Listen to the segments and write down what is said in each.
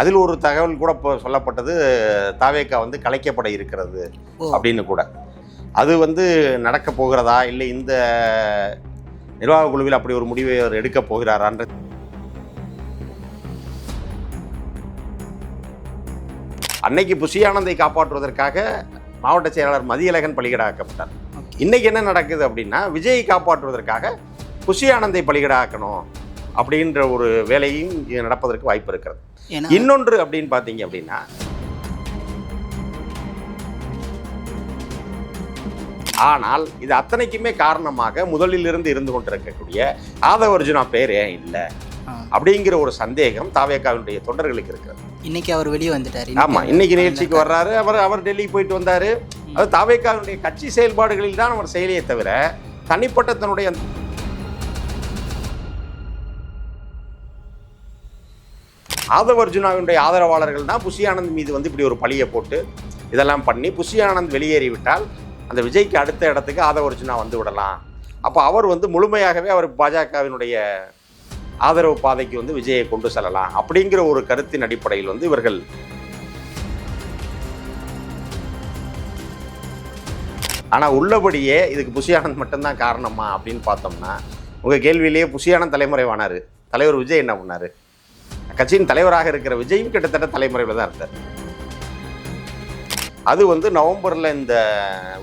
அதில் ஒரு தகவல் கூட இப்போ சொல்லப்பட்டது தாவேக்கா வந்து கலைக்கப்பட இருக்கிறது அப்படின்னு கூட. அது வந்து நடக்க போகிறதா? இல்லை இந்த நிர்வாக குழுவில் அப்படி ஒரு முடிவை அவர் எடுக்க போகிறாரான்ற அன்னைக்கு புஷியானந்தை காப்பாற்றுவதற்காக மாவட்ட செயலாளர் மதியழகன் பலிகடாக்கப்பட்டார். இன்னைக்கு என்ன நடக்குது அப்படின்னா விஜயை காப்பாற்றுவதற்காக புஷி ஆனந்தை பலிகடாக்கணும். அப்படின்ற ஒரு வேலையும் நடப்பதற்கு வாய்ப்பு இருக்கிறது. இன்னொன்று அப்படின்னு பார்த்தீங்க அப்படின்னா ஆனால் இது அத்தனைக்குமே காரணமாக முதலில் இருந்து இருந்து கொண்டிருக்கக்கூடிய ஆதவர்ஜுனா பேர் ஏன் இல்லை. அப்படிங்கிற ஒரு சந்தேகம் தாவேக்காவினுடைய தொண்டர்களுக்கு இருக்கிறது. இன்னைக்கு அவர் வெளியே வந்துட்டார். ஆமா இன்னைக்கு நிகழ்ச்சிக்கு வர்றாரு. அவர் அவர் டெல்லிக்கு போயிட்டு வந்தாரு. அது தாவேக்காவினுடைய கட்சி செயல்பாடுகளில் தான் அவர் செயலியே தவிர தனிப்பட்ட தன்னுடைய ஆதவ அர்ஜுனாவினுடைய ஆதரவாளர்கள் தான் புஷி ஆனந்த் மீது வந்து இப்படி ஒரு பழியை போட்டு இதெல்லாம் பண்ணி புஷி ஆனந்த் வெளியேறிவிட்டால் அந்த விஜய்க்கு அடுத்த இடத்துக்கு ஆதவ அர்ஜுனா வந்து விடலாம். அப்போ அவர் வந்து முழுமையாகவே அவர் பாஜகவினுடைய ஆதரவு பாதைக்கு வந்து விஜயை கொண்டு செல்லலாம் அப்படிங்கிற ஒரு கருத்தின் அடிப்படையில் வந்து இவர்கள் ஆனால் உள்ளபடியே இதுக்கு புஷியானந்த் மட்டும்தான் காரணமா அப்படின்னு பார்த்தோம்னா உங்கள் கேள்வியிலேயே புஷியானந்த் தலைமுறைவானார். தலைவர் விஜய் என்ன பண்ணார்? கட்சியின் தலைவராக இருக்கிற விஜயும் கிட்டத்தட்ட தலைமுறையில் தான் இருந்தார். அது வந்து நவம்பரில் இந்த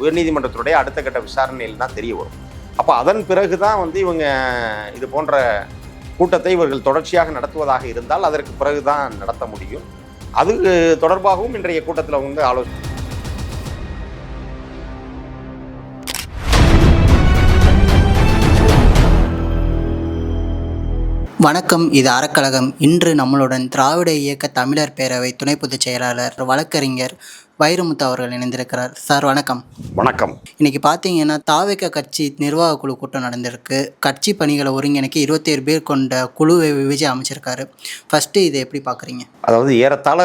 உயர்நீதிமன்றத்தினுடைய அடுத்த கட்ட விசாரணையில் தான் தெரிய வரும். அப்போ அதன் பிறகு தான் வந்து இவங்க இது போன்ற கூட்டத்தை இவர்கள் தொடர்ச்சியாக நடத்துவதாக இருந்தால் அதற்கு பிறகு தான் நடத்த முடியும். அது தொடர்பாகவும் இன்றைய கூட்டத்தில் வந்து ஆலோசனை வணக்கம் இது அறக்கழகம். இன்று நம்மளுடன் திராவிட இயக்க தமிழர் பேரவை துணை பொதுச் செயலாளர் வழக்கறிஞர் வைரமுத்து அவர்கள் இணைந்திருக்கிறார். சார் வணக்கம். வணக்கம். இன்னைக்கு பார்த்தீங்கன்னா தாவேக்க கட்சி நிர்வாக குழு கூட்டம் நடந்திருக்கு. கட்சி பணிகளை ஒருங்கிணைக்க இருபத்தேழு பேர் கொண்ட குழுவை விஜய் அமைச்சிருக்காரு. ஃபர்ஸ்ட் இதை எப்படி பார்க்குறீங்க அதாவது ஏறத்தாழ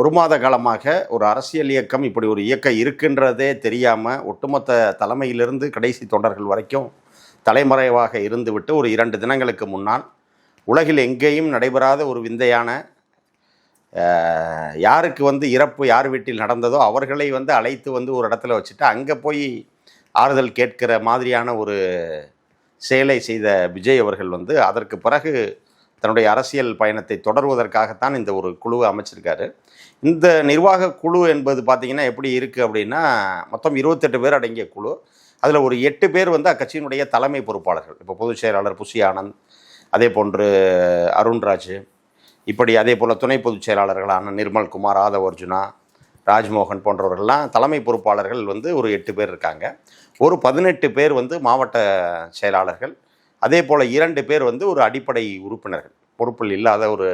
ஒரு மாத காலமாக ஒரு அரசியல் இயக்கம் இப்படி ஒரு இயக்கம் இருக்குன்றதே தெரியாமல் ஒட்டுமொத்த தலைமையிலிருந்து கடைசி தொண்டர்கள் வரைக்கும் தலைமறைவாக இருந்துவிட்டு ஒரு இரண்டு தினங்களுக்கு முன்னால் உலகில் எங்கேயும் நடைபெறாத ஒரு விந்தையான யாருக்கு வந்து இறப்பு யார் வீட்டில் நடந்ததோ அவர்களை வந்து அழைத்து வந்து ஒரு இடத்துல வச்சுட்டு அங்கே போய் ஆறுதல் கேட்கிற மாதிரியான ஒரு செயலை செய்த விஜய் அவர்கள் வந்து அதற்கு பிறகு தன்னுடைய அரசியல் பயணத்தை தொடர்வதற்காகத்தான் இந்த ஒரு குழுவை அமைச்சிருக்காரு. இந்த நிர்வாக குழு என்பது பார்த்திங்கன்னா எப்படி இருக்குது அப்படின்னா மொத்தம் இருபத்தெட்டு பேர் அடங்கிய குழு. அதில் ஒரு எட்டு பேர் வந்து அக்கட்சியினுடைய தலைமை பொறுப்பாளர்கள். இப்போ பொதுச் செயலாளர் புஷி ஆனந்த் அதே போன்று அருண்ராஜ் இப்படி அதே போல் துணை பொதுச் செயலாளர்களான நிர்மல் குமார் ஆதவ் அர்ஜுனா ராஜ்மோகன் போன்றவர்கள்லாம் தலைமை பொறுப்பாளர்கள் வந்து ஒரு எட்டு பேர் இருக்காங்க. ஒரு பதினெட்டு பேர் வந்து மாவட்ட செயலாளர்கள். அதே போல் இரண்டு பேர் வந்து ஒரு அடிப்படை உறுப்பினர்கள். பொறுப்பில் இல்லாத ஒரு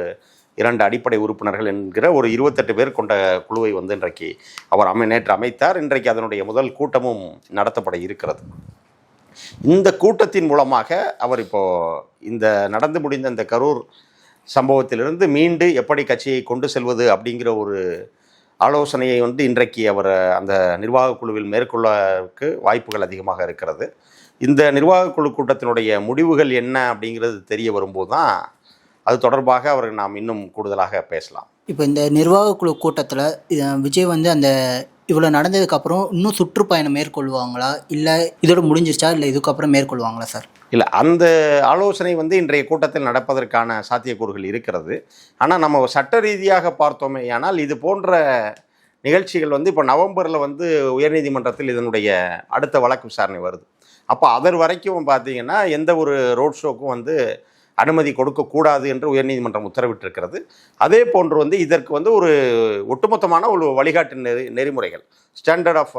இரண்டு அடிப்படை உறுப்பினர்கள் என்கிற ஒரு இருபத்தெட்டு பேர் கொண்ட குழுவை வந்து இன்றைக்கு அவர் அமை நேற்று அமைத்தார். இன்றைக்கு அதனுடைய முதல் கூட்டமும் நடத்தப்பட இருக்கிறது. இந்த கூட்டத்தின் மூலமாக அவர் இப்போ இந்த நடந்து முடிந்த இந்த கரூர் சம்பவத்திலிருந்து மீண்டு எப்படி கட்சியை கொண்டு செல்வது அப்படிங்கிற ஒரு ஆலோசனையை வந்து இன்றைக்கு அவர் அந்த நிர்வாக குழுவில் மேற்கொள்ளக்கு வாய்ப்புகள் அதிகமாக இருக்கிறது. இந்த நிர்வாக குழு கூட்டத்தினுடைய முடிவுகள் என்ன அப்படிங்கிறது தெரிய வரும்போது தான் அது தொடர்பாக அவர் நாம் இன்னும் கூடுதலாக பேசலாம். இப்போ இந்த நிர்வாக குழு கூட்டத்தில் விஜய் வந்து அந்த இவ்வளோ நடந்ததுக்கப்புறம் இன்னும் சுற்றுப்பயணம் மேற்கொள்வாங்களா? இல்லை இதோட முடிஞ்சிருச்சா? இல்லை இதுக்கப்புறம் மேற்கொள்வாங்களா சார்? இல்லை அந்த ஆலோசனை வந்து இன்றைய கூட்டத்தில் நடப்பதற்கான சாத்தியக்கூறுகள் இருக்கிறது. ஆனால் நம்ம சட்ட ரீதியாக பார்த்தோமே ஆனால் இது போன்ற நிகழ்ச்சிகள் வந்து இப்போ நவம்பரில் வந்து உயர்நீதிமன்றத்தில் இதனுடைய அடுத்த வழக்கு விசாரணை வருது. அப்போ அதர் வரைக்கும் பார்த்தீங்கன்னா எந்த ஒரு ரோட் ஷோக்கும் வந்து அனுமதி கொடுக்கக்கூடாது என்று உயர்நீதிமன்றம் உத்தரவிட்டிருக்கிறது. அதே போன்று வந்து இதற்கு வந்து ஒரு ஒட்டுமொத்தமான ஒரு வழிகாட்டு நெறி நெறிமுறைகள். ஸ்டாண்டர்ட் ஆஃப்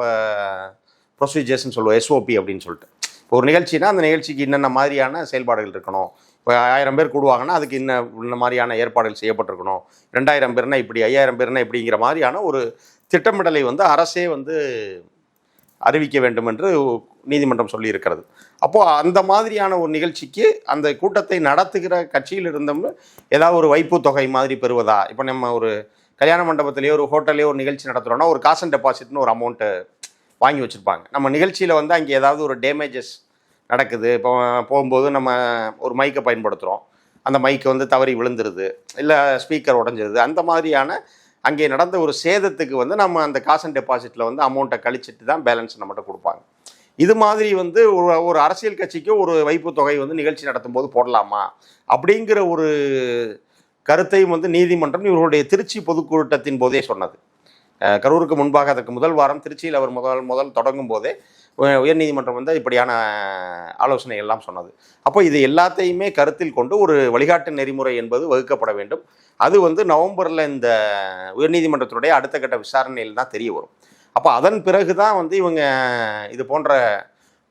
ப்ரொசீஜர்ஸ்னு சொல்லுவோம். எஸ்ஓபி அப்படின்னு சொல்லிட்டு. இப்போ ஒரு நிகழ்ச்சினா அந்த நிகழ்ச்சிக்கு என்னென்ன மாதிரியான செயல்பாடுகள் இருக்கணும்? இப்போ ஆயிரம் பேர் கூடுவாங்கன்னா அதுக்கு இன்ன இந்த மாதிரியான ஏற்பாடுகள் செய்யப்பட்டிருக்கணும். ரெண்டாயிரம் பேர்னா இப்படி ஐயாயிரம் பேர்னா இப்படிங்கிற மாதிரியான ஒரு திட்டமிடலை வந்து அரசே வந்து அறிவிக்க வேண்டும் என்று நீதிமன்றம் சொல்லியிருக்கிறது. அப்போது அந்த மாதிரியான ஒரு நிகழ்ச்சிக்கு அந்த கூட்டத்தை நடத்துகிற கட்சியில் இருந்தவங்க ஏதாவது ஒரு வைப்பு தொகை மாதிரி பெறுவதா? இப்போ நம்ம ஒரு கல்யாண மண்டபத்திலேயோ ஒரு ஹோட்டல்லையோ ஒரு நிகழ்ச்சி நடத்துகிறோன்னா ஒரு காசன் டெபாசிட்னு ஒரு அமௌண்ட்டு வாங்கி வச்சுருப்பாங்க. நம்ம நிகழ்ச்சியில் வந்து அங்கே ஏதாவது ஒரு டேமேஜஸ் நடக்குது. இப்போ போகும்போது நம்ம ஒரு மைக்கை பயன்படுத்துகிறோம் அந்த மைக்கு வந்து தவறி விழுந்துருது. இல்லை ஸ்பீக்கர் உடஞ்சிருது. அந்த மாதிரியான அங்கே நடந்த ஒரு சேதத்துக்கு வந்து நம்ம அந்த காசன் டெபாசிட்டில் வந்து அமௌண்ட்டை கழிச்சிட்டு தான் பேலன்ஸ் நம்மகிட்ட கொடுப்பாங்க. இது மாதிரி வந்து ஒரு ஒரு அரசியல் கட்சிக்கு ஒரு வைப்பு தொகை வந்து நிகழ்ச்சி நடத்தும் போது போடலாமா? அப்படிங்கிற ஒரு கருத்தையும் வந்து நீதிமன்றம் இவர்களுடைய திருச்சி பொதுக்கூட்டத்தின் போதே சொன்னது. கரூருக்கு முன்பாக அதற்கு முதல் வாரம் திருச்சியில் அவர் முதல் முதல் தொடங்கும் போதே உயர்நீதிமன்றம் வந்து இப்படியான ஆலோசனை எல்லாம் சொன்னது. அப்போ இது எல்லாத்தையுமே கருத்தில் கொண்டு ஒரு வழிகாட்டு நெறிமுறை என்பது வகுக்கப்பட வேண்டும். அது வந்து நவம்பரில் இந்த உயர்நீதிமன்றத்தினுடைய அடுத்த கட்ட விசாரணையில் தான் தெரிய வரும். அப்போ அதன் பிறகு தான் வந்து இவங்க இது போன்ற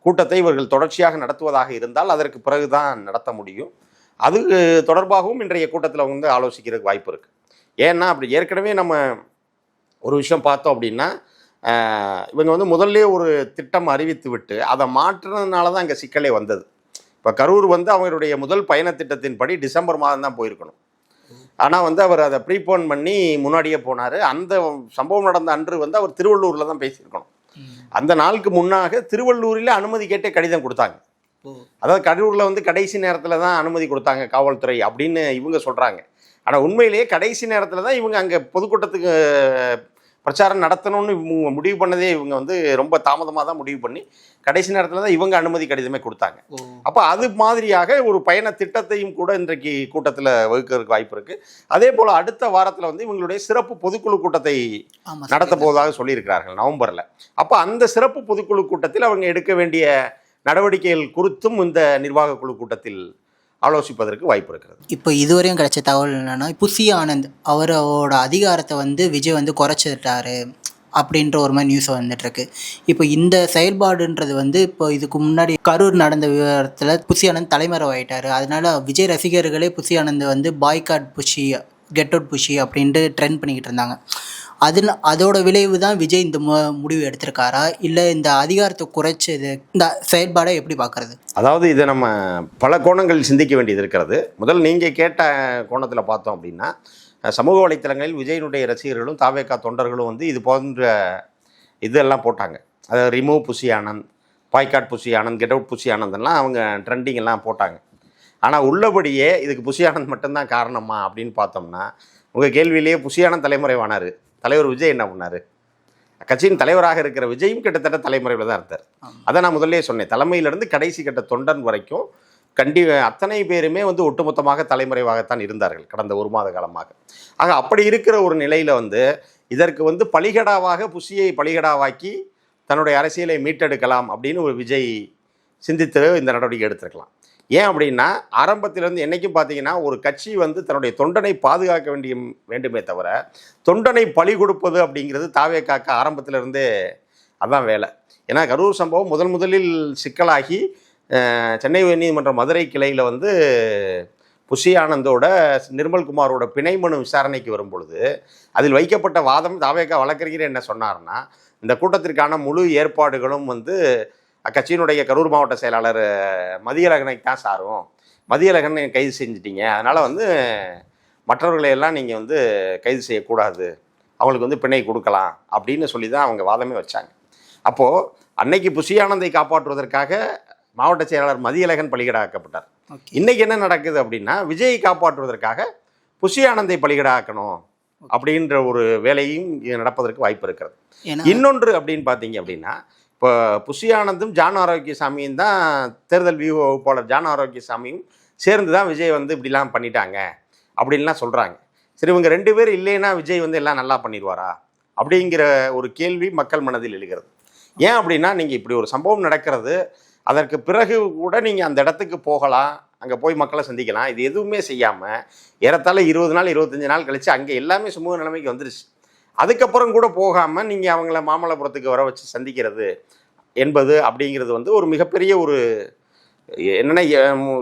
கூட்டத்தை இவர்கள் தொடர்ச்சியாக நடத்துவதாக இருந்தால் அதற்கு பிறகு தான் நடத்த முடியும். அது தொடர்பாகவும் இன்றைய கூட்டத்தில் வந்து ஆலோசிக்கிறதுக்கு வாய்ப்பு இருக்குது ஏன்னா அப்படி ஏற்கனவே நம்ம ஒரு விஷயம் பார்த்தோம் அப்படின்னா இவங்க வந்து முதல்ல ஒரு திட்டம் அறிவித்து விட்டு அதை மாற்றுறதுனால தான் இங்கே சிக்கலே வந்தது. இப்போ கரூர் வந்து அவருடைய முதல் பயண திட்டத்தின்படி டிசம்பர் மாதம் தான் போயிருக்கணும். ஆனால் வந்து அவர் அதை ப்ரீபோன் பண்ணி முன்னாடியே போனார். அந்த சம்பவம் நடந்த அன்று வந்து அவர் திருவள்ளூரில் தான் பேசியிருக்கணும். அந்த நாளுக்கு முன்னாக திருவள்ளூரில் அனுமதி கேட்டே கடிதம் கொடுத்தாங்க. அதாவது கரூரில் வந்து கடைசி நேரத்தில் தான் அனுமதி கொடுத்தாங்க காவல்துறை அப்படின்னு இவங்க சொல்கிறாங்க ஆனால் உண்மையிலேயே கடைசி நேரத்தில் தான் இவங்க அங்கே பொதுக்கூட்டத்துக்கு பிரச்சாரம் நடத்தணும்னு இவங்க முடிவு பண்ணதே இவங்க வந்து ரொம்ப தாமதமாக தான் முடிவு பண்ணி கடைசி நேரத்தில் தான் இவங்க அனுமதி கடிதமே கொடுத்தாங்க. அப்போ அது மாதிரியாக ஒரு பயண திட்டத்தையும் கூட இன்றைக்கு கூட்டத்தில் வகுக்கிறதுக்கு வாய்ப்பு இருக்குது அதே போல் அடுத்த வாரத்தில் வந்து இவங்களுடைய சிறப்பு பொதுக்குழு கூட்டத்தை நடத்த போவதாக சொல்லியிருக்கிறார்கள் நவம்பரில். அப்போ அந்த சிறப்பு பொதுக்குழு கூட்டத்தில் அவங்க எடுக்க வேண்டிய நடவடிக்கைகள் குறித்தும் இந்த நிர்வாக குழு கூட்டத்தில் ஆலோசிப்பதற்கு வாய்ப்பு இருக்கிறது. இப்போ இதுவரையும் கிடைச்ச தகவல் என்னன்னா புசி ஆனந்த் அவரோட அதிகாரத்தை வந்து விஜய் வந்து குறைச்சிட்டாரு அப்படின்ற ஒரு மாதிரி நியூஸ் வந்துட்டு இருக்கு இப்போ இந்த செயல்பாடுன்றது வந்து இப்போ இதுக்கு முன்னாடி கரூர் நடந்த விவரத்தில் புசி ஆனந்த் தலைமறைவாயிட்டாரு. அதனால விஜய் ரசிகர்களே புசி ஆனந்த் வந்து boycott Bussy get out Bussy அப்படின்ட்டு ட்ரெண்ட் பண்ணிக்கிட்டு இருந்தாங்க. அதில் அதோட விளைவு தான் விஜய் இந்த மு முடிவு எடுத்திருக்காரா? இல்லை இந்த அதிகாரத்தை குறைச்சது இந்த செயல்பாடை எப்படி பார்க்கறது? அதாவது இதை நம்ம பல கோணங்கள் சிந்திக்க வேண்டியது இருக்கிறது. முதல் நீங்கள் கேட்ட கோணத்தில் பார்த்தோம் அப்படின்னா சமூக வலைத்தளங்களில் விஜயனுடைய ரசிகர்களும் தாவேக்கா தொண்டர்களும் வந்து இது போன்ற இதெல்லாம் போட்டாங்க. அதாவது remove Bussy Anand boycott Bussy Anand get out Bussy ஆனந்த்லாம் அவங்க ட்ரெண்டிங் எல்லாம் போட்டாங்க. ஆனால் உள்ளபடியே இதுக்கு புசி ஆனந்த் மட்டும்தான் காரணமா அப்படின்னு பார்த்தோம்னா உங்கள் கேள்வியிலேயே புஷியான தலைமுறைவானார். தலைவர் விஜய் என்ன பண்ணார்? கட்சியின் தலைவராக இருக்கிற விஜயும் கிட்டத்தட்ட தலைமுறையில் தான் இருந்தார். அதை நான் முதல்லே சொன்னேன். தலைமையிலிருந்து கடைசி கட்ட தொண்டன் வரைக்கும் கண்டி அத்தனை பேருமே வந்து ஒட்டுமொத்தமாக தலைமறைவாகத்தான் இருந்தார்கள் கடந்த ஒரு மாத காலமாக. ஆக அப்படி இருக்கிற ஒரு நிலையில் வந்து இதற்கு வந்து பலிகடாவாக புசியை பலிகடாவாக்கி தன்னுடைய அரசியலை மீட்டெடுக்கலாம் அப்படின்னு ஒரு விஜய் சிந்தித்து இந்த நடவடிக்கை எடுத்திருக்கலாம். ஏன் அப்படின்னா ஆரம்பத்திலேருந்து என்னைக்கும் பார்த்தீங்கன்னா ஒரு கட்சி வந்து தன்னுடைய தொண்டனை பாதுகாக்க வேண்டிய வேண்டுமே தவிர தொண்டனை பழி கொடுப்பது அப்படிங்கிறது தாவே காக்க ஆரம்பத்திலேருந்தே அதான் வேலை. ஏன்னா கரூர் சம்பவம் முதன் முதலில் சிக்கலாகி சென்னை உயர்நீதிமன்ற மதுரை கிளையில் வந்து புஷி ஆனந்தோட நிர்மல்குமாரோட பிணை மனு விசாரணைக்கு வரும் பொழுது அதில் வைக்கப்பட்ட வாதம் தாவேக்கா வழக்கறிஞர் என்ன சொன்னார்னா இந்த கூட்டத்திற்கான முழு ஏற்பாடுகளும் வந்து அக்கட்சியினுடைய கரூர் மாவட்ட செயலாளர் மதியழகனை தான் சாரும். மதியழகனை கைது செஞ்சிட்டீங்க. அதனால் வந்து மற்றவர்களை எல்லாம் நீங்கள் வந்து கைது செய்யக்கூடாது. அவங்களுக்கு வந்து பிணை கொடுக்கலாம் அப்படின்னு சொல்லி தான் அவங்க வாதமே வச்சாங்க. அப்போது அன்னைக்கு புஷியானந்தை காப்பாற்றுவதற்காக மாவட்ட செயலாளர் மதியழகன் பலிகடாக்கப்பட்டார். இன்னைக்கு என்ன நடக்குது அப்படின்னா விஜயை காப்பாற்றுவதற்காக புஷியானந்தை பலிகடாக்கணும் அப்படின்ற ஒரு வேலையும் இங்க நடப்பதற்கு வாய்ப்பு இருக்கிறது. இன்னொன்று அப்படின்னு பார்த்தீங்க அப்படின்னா இப்போ புஷியானந்தும் ஜான் ஆரோக்கியசாமியும் தான் தேர்தல் வியூக வகுப்பாளர் ஜான் ஆரோக்கியசாமியும் சேர்ந்து தான் விஜய் வந்து இப்படிலாம் பண்ணிட்டாங்க அப்படின்லாம் சொல்கிறாங்க சரி இவங்க ரெண்டு பேர் இல்லைன்னா விஜய் வந்து எல்லாம் நல்லா பண்ணிடுவாரா? அப்படிங்கிற ஒரு கேள்வி மக்கள் மனதில் எழுகிறது. ஏன் அப்படின்னா நீங்கள் இப்படி ஒரு சம்பவம் நடக்கிறது அதற்கு பிறகு கூட நீங்கள் அந்த இடத்துக்கு போகலாம் அங்கே போய் மக்களை சந்திக்கலாம் இது எதுவுமே செய்யாமல் ஏறத்தாழ இருபது நாள் இருபத்தஞ்சி நாள் கழிச்சு அங்கே எல்லாமே சுமூக நிலைமைக்கு வந்துருச்சு. அதுக்கப்புறம் கூட போகாமல் நீங்கள் அவங்கள மாமல்லபுரத்துக்கு வர வச்சு சந்திக்கிறது என்பது அப்படிங்கிறது வந்து ஒரு மிகப்பெரிய ஒரு என்னென்ன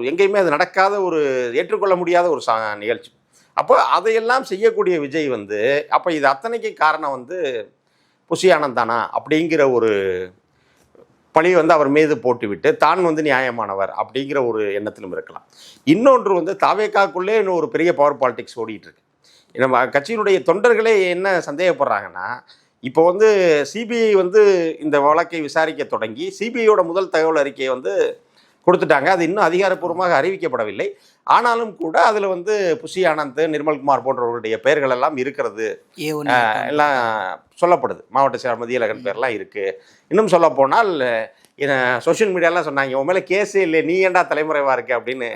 எங்கேயுமே அது நடக்காத ஒரு ஏற்றுக்கொள்ள முடியாத ஒரு சா நிகழ்ச்சி. அப்போ அதையெல்லாம் செய்யக்கூடிய விஜய் வந்து அப்போ இது அத்தனைக்கு காரணம் வந்து புஷி தானா? அப்படிங்கிற ஒரு பழி வந்து அவர் மீது போட்டுவிட்டு தான் வந்து நியாயமானவர் அப்படிங்கிற ஒரு எண்ணத்திலும் இருக்கலாம். இன்னொன்று வந்து தாவேக்காக்குள்ளே இன்னும் ஒரு பெரிய பவர் பாலிடிக்ஸ் ஓடிட்டு இருக்கு. நம்ம கட்சியினுடைய தொண்டர்களே என்ன சந்தேகப்படுறாங்கன்னா இப்போ வந்து சிபிஐ வந்து இந்த வழக்கை விசாரிக்க தொடங்கி சிபிஐயோட முதல் தகவல் அறிக்கையை வந்து கொடுத்துட்டாங்க. அது இன்னும் அதிகாரப்பூர்வமாக அறிவிக்கப்படவில்லை. ஆனாலும் கூட அதில் வந்து புஷி ஆனந்த் நிர்மல்குமார் போன்றவர்களுடைய பெயர்கள் எல்லாம் இருக்கிறது. எல்லாம் சொல்லப்படுது. மாவட்ட செயலர் மதியழகன் பேர்லாம் இருக்கு. இன்னும் சொல்ல போனால் சோஷியல் மீடியாலாம் சொன்னாங்க உன் மேலே கேஸே இல்லை நீ ஏன்டா தலைமுறைவா இருக்க? அப்படின்னு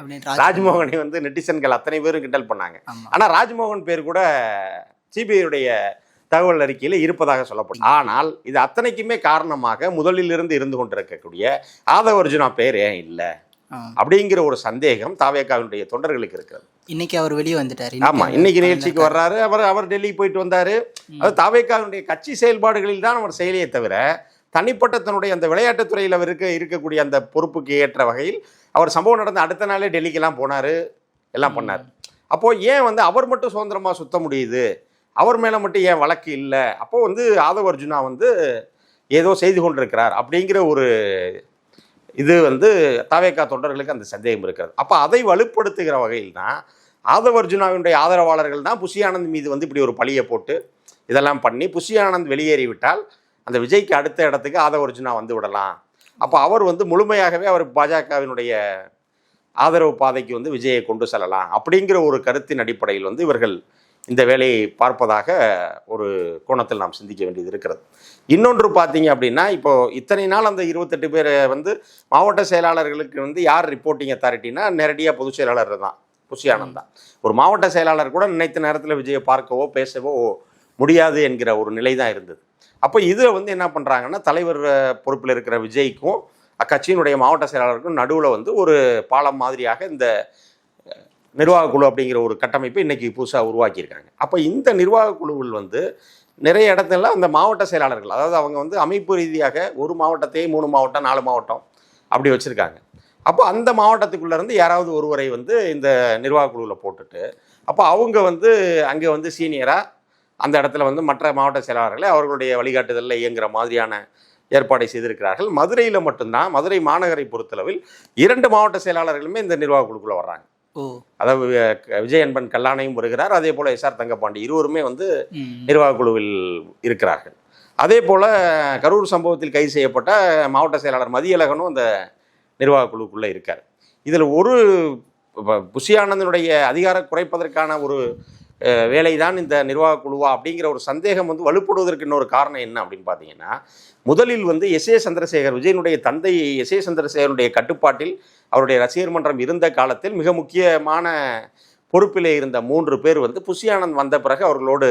ராஜ்மோகனை. வந்து நெட்டிசன்கள் அத்தனை பேரும் கிண்டல் பண்ணாங்க. ஆமா. ஆனா ராஜ்மோகன் பேர் கூட சிபிஐடைய தகவல் அறிக்கையில் இருப்பதாக சொல்லப்படும். ஆனால் இது அத்தனைக்குமே காரணமாக முதலில் இருந்து இருந்து கொண்டிருக்கக்கூடிய ஆதவ அர்ஜுனா பேர் ஏன் இல்லை. அப்படிங்கிற ஒரு சந்தேகம் தாவேக்காவினுடைய தொண்டர்களுக்கு இருக்கிறது. இன்னைக்கு அவர் வெளியே வந்துட்டாரு. ஆமா இன்னைக்கு நிகழ்ச்சிக்கு வர்றாரு. அவர் அவர் டெல்லிக்கு போயிட்டு வந்தாரு. அது தாவேக்காவினுடைய கட்சி செயல்பாடுகளில் தான் அவர் செயலியே தவிர தனிப்பட்ட தன்னுடைய அந்த விளையாட்டுத் துறையில் அவர் இருக்க இருக்கக்கூடிய அந்த பொறுப்புக்கு ஏற்ற வகையில் அவர் சம்பவம் நடந்த அடுத்த நாளே டெல்லிக்கெல்லாம் போனாரு எல்லாம் பண்ணார். அப்போ ஏன் வந்து அவர் மட்டும் சுதந்திரமா சுத்த முடியுது? அவர் மேல மட்டும் ஏன் வழக்கு இல்லை? அப்போ வந்து ஆதவ அர்ஜுனா வந்து ஏதோ செய்து கொண்டிருக்கிறார் அப்படிங்கிற ஒரு இது வந்து தாவேக்கா தொண்டர்களுக்கு அந்த சந்தேகம் இருக்கிறது. அப்போ அதை வலுப்படுத்துகிற வகையில் தான் ஆதவ அர்ஜுனாவினுடைய ஆதரவாளர்கள் தான் புஷி ஆனந்த் மீது வந்து இப்படி ஒரு பழியை போட்டு இதெல்லாம் பண்ணி புஷி ஆனந்த் வெளியேறிவிட்டால் அந்த விஜய்க்கு அடுத்த இடத்துக்கு ஆதவ அர்ஜுனா வந்து விடலாம். அப்போ அவர் வந்து முழுமையாகவே அவர் பாஜகவினுடைய ஆதரவு பாதைக்கு வந்து விஜயை கொண்டு செல்லலாம் அப்படிங்கிற ஒரு கருத்தின் அடிப்படையில் வந்து இவர்கள் இந்த வேலையை பார்ப்பதாக ஒரு கோணத்தில் நாம் சிந்திக்க வேண்டியது இருக்கிறது. இன்னொன்று பார்த்தீங்க அப்படின்னா இப்போ இத்தனை நாள் அந்த இருபத்தெட்டு பேர் வந்து மாவட்ட செயலாளர்களுக்கு வந்து யார் ரிப்போர்ட்டிங் அத்தாரிட்டினா நேரடியாக பொதுச் செயலாளர் தான் புஷியானந்த். தான் ஒரு மாவட்ட செயலாளர் கூட நினைத்த நேரத்தில் விஜயை பார்க்கவோ பேசவோ முடியாது என்கிற ஒரு நிலை தான் இருந்தது. அப்போ இதில் வந்து என்ன பண்ணுறாங்கன்னா தலைவர் பொறுப்பில் இருக்கிற விஜய்க்கும் அக்கட்சியினுடைய மாவட்ட செயலாளருக்கும் நடுவில் வந்து ஒரு பாலம் மாதிரியாக இந்த நிர்வாக குழு அப்படிங்கிற ஒரு கட்டமைப்பை இன்றைக்கி புதுசாக உருவாக்கியிருக்காங்க. அப்போ இந்த நிர்வாக குழுவில் வந்து நிறைய இடத்துல அந்த மாவட்ட செயலாளர்கள் அதாவது அவங்க வந்து அமைப்பு ரீதியாக ஒரு மாவட்டத்தையே மூணு மாவட்டம் நாலு மாவட்டம் அப்படி வச்சுருக்காங்க. அப்போ அந்த மாவட்டத்துக்குள்ளேருந்து யாராவது ஒருவரை வந்து இந்த நிர்வாக குழுவில் போட்டுட்டு அப்போ அவங்க வந்து அங்கே வந்து சீனியராக அந்த இடத்துல வந்து மற்ற மாவட்ட செயலாளர்களை அவர்களுடைய வழிகாட்டுதலில் இயங்குற மாதிரியான ஏற்பாடை செய்திருக்கிறார்கள். மதுரையில் மட்டும்தான் மதுரை மாநகரை பொறுத்தளவில் இரண்டு மாவட்ட செயலாளர்களுமே இந்த நிர்வாக குழுக்குள்ள வர்றாங்க. அதாவது விஜய் அன்பன் கல்லாணையும் வருகிறார். அதே போல் எஸ்ஆர் தங்கப்பாண்டி இருவருமே வந்து. நிர்வாக குழுவில் இருக்கிறார்கள். அதே போல் கரூர் சம்பவத்தில் கைது செய்யப்பட்ட மாவட்ட செயலாளர் மதியழகனும் அந்த நிர்வாக குழுக்குள்ளே இருக்கார். இதில் ஒரு ப- புஷி ஆனந்தனுடைய அதிகார குறைப்பதற்கான ஒரு வேலைதான் இந்த நிர்வாக குழுவா அப்படிங்கிற ஒரு சந்தேகம் வந்து வலுப்படுவதற்கு இன்னொரு காரணம் என்ன அப்படின்னு பார்த்தீங்கன்னா முதலில் வந்து எஸ் ஏ சந்திரசேகர் விஜயனுடைய தந்தை எஸ் ஏ சந்திரசேகருடைய கட்டுப்பாட்டில் அவருடைய ரசிகர் மன்றம் இருந்த காலத்தில் மிக முக்கியமான பொறுப்பிலே இருந்த மூன்று பேர் வந்து புஷி ஆனந்த் வந்த பிறகு அவர்களோடு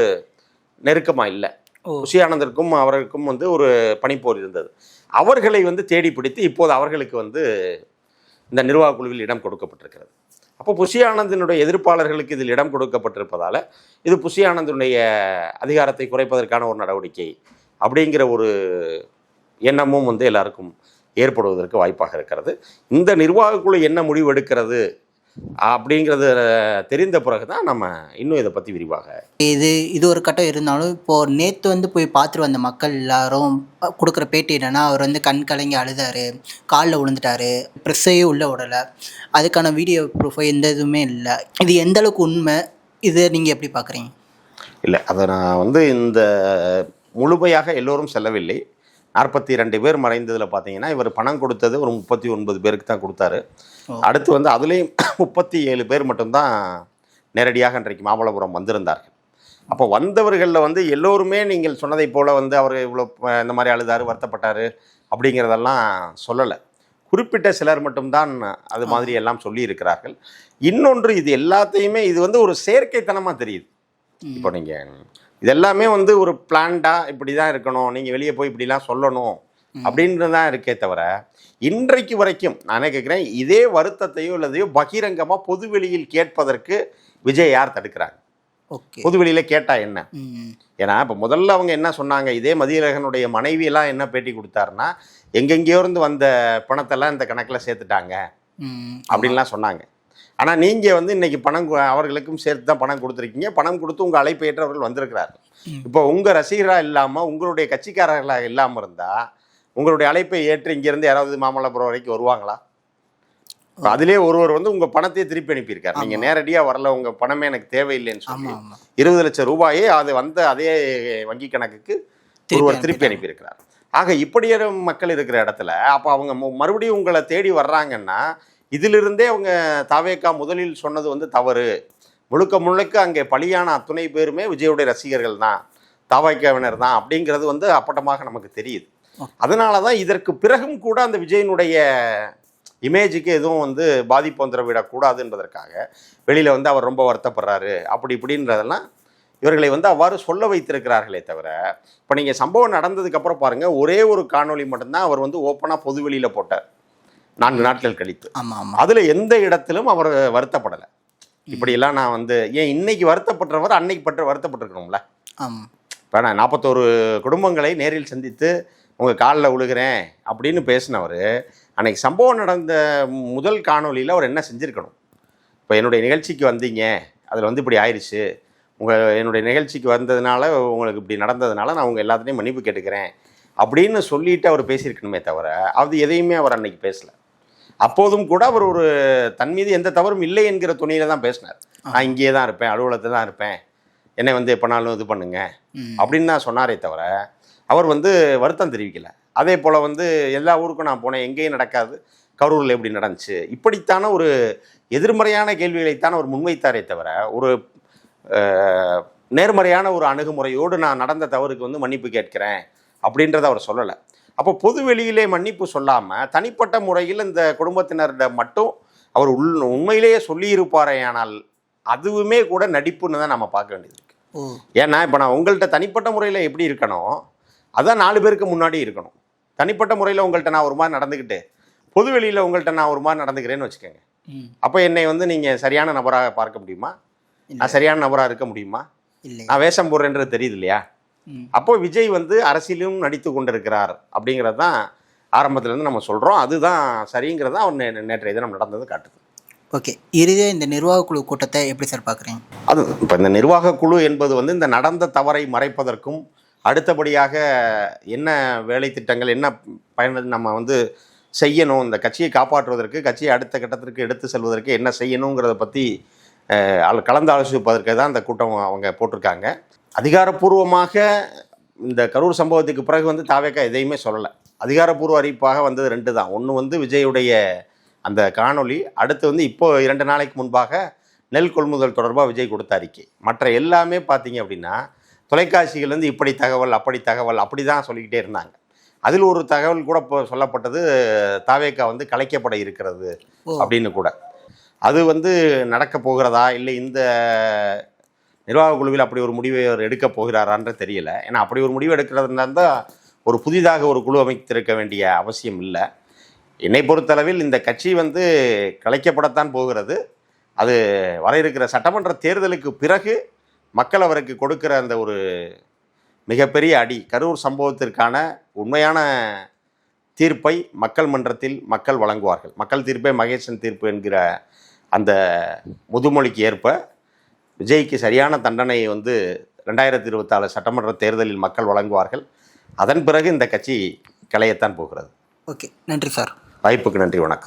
நெருக்கமாக இல்லை. ஓ. புஷி ஆனந்திற்கும் அவருக்கும் வந்து ஒரு பனிப்போர் இருந்தது. அவர்களை வந்து தேடி பிடித்து இப்போது அவர்களுக்கு வந்து இந்த நிர்வாக குழுவில் இடம் கொடுக்கப்பட்டிருக்கிறது. அப்போ புஷி ஆனந்தினுடைய எதிர்ப்பாளர்களுக்கு இதில் இடம் கொடுக்கப்பட்டிருப்பதால் இது புஷி ஆனந்தினுடைய அதிகாரத்தை குறைப்பதற்கான ஒரு நடவடிக்கை அப்படிங்கிற ஒரு எண்ணமும் வந்து எல்லாருக்கும் ஏற்படுவதற்கு வாய்ப்பாக இருக்கிறது. இந்த நிர்வாகக்குழு என்ன முடிவு எடுக்கிறது அப்படிங்கிறது தெரிந்த பிறகு தான் நம்ம இன்னும் இதை பற்றி விரிவாக இது இது ஒரு கட்டம் இருந்தாலும் இப்போ நேற்று வந்து போய் பார்த்துட்டு வந்த மக்கள் எல்லாரும் கொடுக்குற பேட்டி என்னன்னா அவர் வந்து கண் கலங்கி அழுதாரு காலில் விழுந்துட்டாரு ப்ரெஸ்ஸையே உள்ள விடலை அதுக்கான வீடியோ ப்ரூஃபோ எந்த இதுவுமே இல்லை. இது எந்த அளவுக்கு உண்மை? இது நீங்கள் எப்படி பார்க்குறீங்க இல்லை அதை நான் வந்து இந்த முழுமையாக எல்லோரும் செல்லவில்லை. நாற்பத்தி ரெண்டு பேர் மறைந்ததில் பார்த்தீங்கன்னா இவர் பணம் கொடுத்தது ஒரு முப்பத்தி ஒன்பது பேருக்கு தான் கொடுத்தாரு. அடுத்து வந்து அதுலேயும் முப்பத்தி ஏழு பேர் மட்டும்தான் நேரடியாக இன்றைக்கு மாமல்லபுரம் வந்திருந்தார்கள். அப்போ வந்தவர்களில் வந்து எல்லோருமே நீங்கள் சொன்னதைப் போல் வந்து அவர் இவ்வளோ இந்த மாதிரி அழுதாரு வருத்தப்பட்டார் அப்படிங்கிறதெல்லாம் சொல்லலை. குறிப்பிட்ட சிலர் மட்டும்தான் அது மாதிரி எல்லாம் சொல்லி இருக்கிறார்கள் இன்னொன்று இது எல்லாத்தையுமே இது வந்து ஒரு செயற்கைத்தனமாக தெரியுது. இப்போ நீங்கள் இது எல்லாமே வந்து ஒரு பிளான்டாக இப்படி தான் இருக்கணும் நீங்கள் வெளியே போய் இப்படிலாம் சொல்லணும் அப்படின்றது தான் இருக்கே தவிர இன்றைக்கு வரைக்கும் நானே கேட்குறேன் இதே வருத்தத்தையோ இல்லதையோ பகிரங்கமாக பொதுவெளியில் கேட்பதற்கு விஜய் யார் தடுக்கிறாங்க பொதுவெளியில் கேட்டால் என்ன? ஏன்னா இப்போ முதல்ல அவங்க என்ன சொன்னாங்க இதே மதியழகனுடைய மனைவியெல்லாம் என்ன பேட்டி கொடுத்தாருன்னா எங்கெங்கேயோ இருந்து வந்த பணத்தெல்லாம் இந்த கணக்கில் சேர்த்துட்டாங்க அப்படின்லாம் சொன்னாங்க. ஆனால் நீங்கள் வந்து இன்னைக்கு பணம் அவர்களுக்கும் சேர்த்து தான் பணம் கொடுத்துருக்கீங்க. பணம் கொடுத்து உங்கள் அழைப்பு ஏற்றவர்கள் வந்திருக்கிறார்கள் ம். இப்போ உங்கள் ரசிகராக இல்லாமல் உங்களுடைய கட்சிக்காரர்களாக இல்லாமல் இருந்தால் உங்களுடைய அழைப்பை ஏற்று இங்கேருந்து யாராவது மாமல்லபுரம் வரைக்கும் வருவாங்களா? அதிலே ஒருவர் வந்து உங்கள் பணத்தையே திருப்பி அனுப்பியிருக்கார். நீங்கள் நேரடியாக வரல உங்கள் பணமே எனக்கு தேவையில்லைன்னு சொல்லி இருபது லட்சம் ரூபாயே அது வந்த அதே வங்கி கணக்குக்கு ஒருவர் திருப்பி அனுப்பியிருக்கிறார். ஆக இப்படி ஒரு மக்கள் இருக்கிற இடத்துல அப்போ அவங்க மறுபடியும் உங்களை தேடி வர்றாங்கன்னா இதிலிருந்தே அவங்க தாவேக்கா முதலில் சொன்னது வந்து தவறு. முழுக்க முழுக்க அங்கே பலியான அத்துணை பேருமே விஜயுடைய ரசிகர்கள் தான் தாவாய்க்காவினர் தான் அப்படிங்கிறது வந்து அப்பட்டமாக நமக்கு தெரியுது. அதனால தான் இதற்கு பிறகும் கூட அந்த விஜயனுடைய இமேஜுக்கு எதுவும் வந்து பாதிப்பு வந்துடவிடக்கூடாது என்பதற்காக வெளியில் வந்து அவர் ரொம்ப வருத்தப்படுறாரு. அப்படி இப்படின்றதெல்லாம் இவர்களை வந்து அவ்வாறு சொல்ல வைத்திருக்கிறார்களே தவிர இப்போ நீங்கள் சம்பவம் நடந்ததுக்கப்புறம் பாருங்கள் ஒரே ஒரு காணொளி மட்டும்தான் அவர் வந்து ஓப்பனாக பொது வெளியில் போட்டார். நான்கு நாட்கள் கழித்து. ஆமாம் ஆமாம் அதில் எந்த இடத்திலும் அவர் வருத்தப்படலை. இப்படியெல்லாம் நான் வந்து ஏன் இன்னைக்கு வருத்தப்பட்டவர் அன்னைக்கு பற்ற வருத்தப்பட்டிருக்கணும்ல? ஆமாம் இப்போ நான் நாற்பத்தோரு குடும்பங்களை நேரில் சந்தித்து உங்கள் காலில் விழுகிறேன் அப்படின்னு பேசினவர் அன்னைக்கு சம்பவம் நடந்த முதல் காணொளியில் அவர் என்ன செஞ்சுருக்கணும்? இப்போ என்னுடைய நிகழ்ச்சிக்கு வந்தீங்க அதில் வந்து இப்படி ஆயிடுச்சு உங்கள் என்னுடைய நிகழ்ச்சிக்கு வந்ததுனால உங்களுக்கு இப்படி நடந்ததுனால நான் உங்கள் எல்லாத்துலேயும் மன்னிப்பு கேட்டுக்கிறேன் அப்படின்னு சொல்லிட்டு அவர் பேசியிருக்கணுமே தவிர அது எதையுமே அவர் அன்னைக்கு பேசல. அப்போதும் கூட அவர் ஒரு தன் மீது எந்த தவறும் இல்லை என்கிற துணியில தான் பேசினார். நான் இங்கேயே தான் இருப்பேன் அலுவலகத்தில் தான் இருப்பேன். என்னை வந்து எப்போனாலும் இது பண்ணுங்க. அப்படின்னு தான் சொன்னாரே தவிர அவர் வந்து வருத்தம் தெரிவிக்கல. அதே போல் வந்து எல்லா ஊருக்கும் நான் போனேன் எங்கேயும் நடக்காது. கரூரில் எப்படி நடந்துச்சு? இப்படித்தான ஒரு எதிர்மறையான கேள்விகளைத்தான் அவர் முன்வைத்தாரே தவிர ஒரு நேர்மறையான ஒரு அணுகுமுறையோடு நான் நடந்த தவறுக்கு வந்து மன்னிப்பு கேட்கிறேன் அப்படின்றத அவர் சொல்லலை. அப்போ பொது வெளியிலே மன்னிப்பு சொல்லாமல் தனிப்பட்ட முறையில் இந்த குடும்பத்தினரிடம் மட்டும் அவர் உள் உண்மையிலேயே சொல்லியிருப்பாரேயானால் அதுவுமே கூட நடிப்புன்னு தான் நம்ம பார்க்க வேண்டியது இருக்கு. ஏன்னா இப்போ நான் உங்கள்கிட்ட தனிப்பட்ட முறையில் எப்படி இருக்கணும்? அதான் நாலு பேருக்கு முன்னாடி இருக்கணும். தனிப்பட்ட முறையில் உங்கள்கிட்ட நான் ஒரு மாதிரி நடந்துக்கிட்டு பொது வெளியில் உங்கள்கிட்ட நான் ஒரு மாதிரி நடந்துக்கிறேன்னு வச்சுக்கோங்க. அப்போ என்னை வந்து நீங்கள் சரியான நபராக பார்க்க முடியுமா? நான் சரியான நபராக இருக்க முடியுமா? நான் வேஷம் போடுறேன்றது தெரியுது இல்லையா? அப்போ விஜய் வந்து அரசியலும் நடித்து கொண்டிருக்கிறார் அப்படிங்கிறது தான் ஆரம்பத்துலேருந்து நம்ம சொல்கிறோம் அதுதான் சரிங்கிறது அவர் நே- நேற்றைய தினம் நடந்தது காட்டுது. ஓகே. இறுதியாக இந்த நிர்வாக குழு கூட்டத்தை எப்படி சார் பார்க்குறீங்க? அது இப்போ இந்த நிர்வாக குழு என்பது வந்து இந்த நடந்த தவறை மறைப்பதற்கும் அடுத்தபடியாக என்ன வேலை திட்டங்கள் என்ன பயன் நம்ம வந்து செய்யணும் இந்த கட்சியை காப்பாற்றுவதற்கு கட்சியை அடுத்த கட்டத்திற்கு எடுத்து செல்வதற்கு என்ன செய்யணுங்கிறத பற்றி கலந்து ஆலோசிப்பதற்கு தான் இந்த கூட்டம் அவங்க போட்டிருக்காங்க. அதிகாரப்பூர்வமாக இந்த கரூர் சம்பவத்துக்கு பிறகு வந்து தாவேக்கா எதையுமே சொல்லலை. அதிகாரப்பூர்வ அறிவிப்பாக வந்தது ரெண்டு தான் ஒன்று வந்து விஜயுடைய அந்த காணொளி அடுத்து வந்து இப்போ இரண்டு நாளைக்கு முன்பாக நெல் கொள்முதல் தொடர்பாக விஜய் கொடுத்த அறிக்கை. மற்ற எல்லாமே பார்த்தீங்க அப்படின்னா தொலைக்காட்சிகள் வந்து இப்படி தகவல் அப்படி தகவல் அப்படி தான் சொல்லிக்கிட்டே இருந்தாங்க. அதில் ஒரு தகவல் கூட இப்போ சொல்லப்பட்டது தாவேக்கா வந்து கலைக்கப்பட இருக்கிறது. அப்படின்னு கூட. அது வந்து நடக்க போகிறதா? இல்லை இந்த நிர்வாக குழுவில் அப்படி ஒரு முடிவை அவர் எடுக்க போகிறாரான்ற தெரியல. ஏன்னா அப்படி ஒரு முடிவு எடுக்கிறதுனால தான் ஒரு புதிதாக ஒரு குழு அமைத்திருக்க வேண்டிய அவசியம் இல்லை. என்னை பொறுத்தளவில் இந்த கட்சி வந்து கலைக்கப்படத்தான் போகிறது. அது வர இருக்கிற சட்டமன்ற தேர்தலுக்கு பிறகு மக்கள் அவருக்கு கொடுக்கிற அந்த ஒரு மிகப்பெரிய அடி கரூர் சம்பவத்திற்கான உண்மையான தீர்ப்பை மக்கள் மன்றத்தில் மக்கள் வழங்குவார்கள். மக்கள் தீர்ப்பே மகேசன் தீர்ப்பு என்கிற அந்த முதுமொழிக்கு ஏற்ப விஜய்க்கு சரியான தண்டனை வந்து ரெண்டாயிரத்தி இருபத்தாறு சட்டமன்ற தேர்தலில் மக்கள் வழங்குவார்கள். அதன் பிறகு இந்த கட்சி கலையத்தான் போகிறது. ஓகே நன்றி சார். வாய்ப்புக்கு நன்றி வணக்கம்.